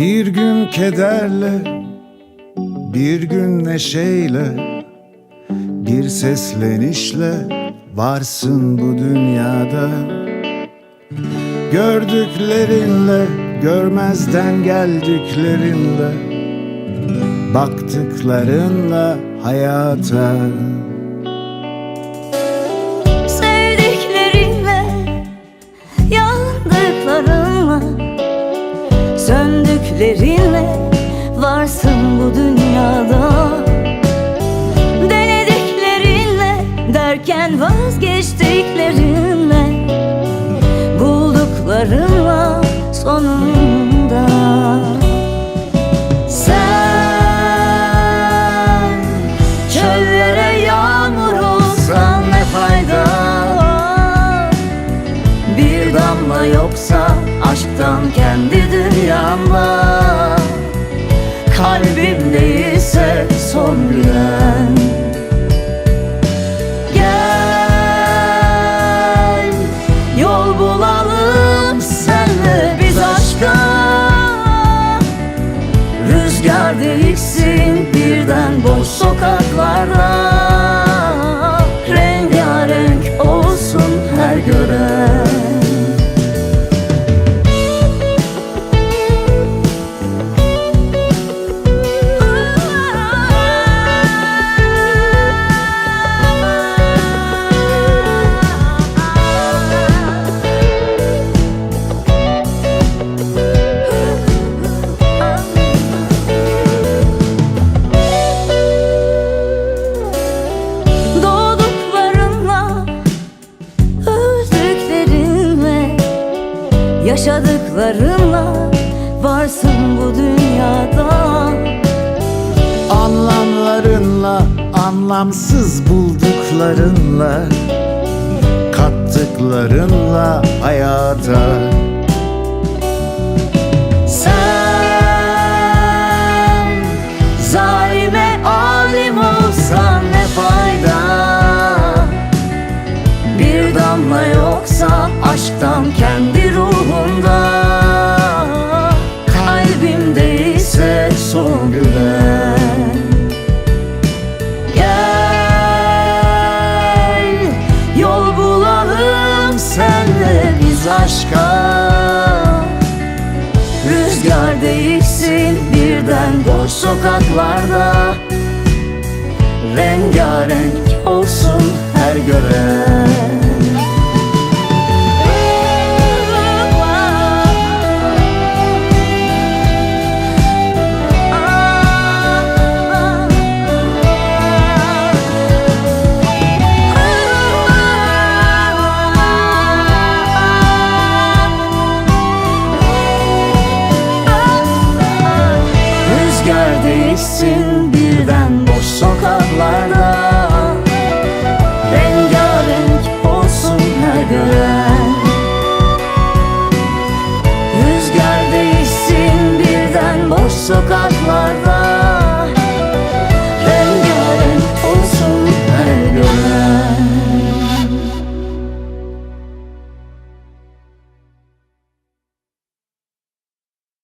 Bir gün kederle, bir gün neşeyle, bir seslenişle varsın bu dünyada. Gördüklerinle, görmezden geldiklerinle, baktıklarınla hayata. Varsın bu dünyada. Denediklerinle, derken vazgeçtiklerinle, bulduklarınla sonunda. Sen çöllere yağmur olsan ne fayda Bir damla yoksa aşktan kendi dünyamda Kalbim değilse son gülen. Gel yol bulalım senle biz aşka. Rüzgar değişsin birden boş sokaklarda Rengarenk olsun her gören yaşadıklarınla varsın bu dünyada. Anlamlarınla, anlamsız bulduklarınla Kattıklarınla hayata Damla yoksa aşktan kendi ruhunda Kalbimde ise son güven Gel yol bulalım senle biz aşka. Rüzgar değişsin birden boş sokaklarda. Rengarenk olsun her gören sokaklarda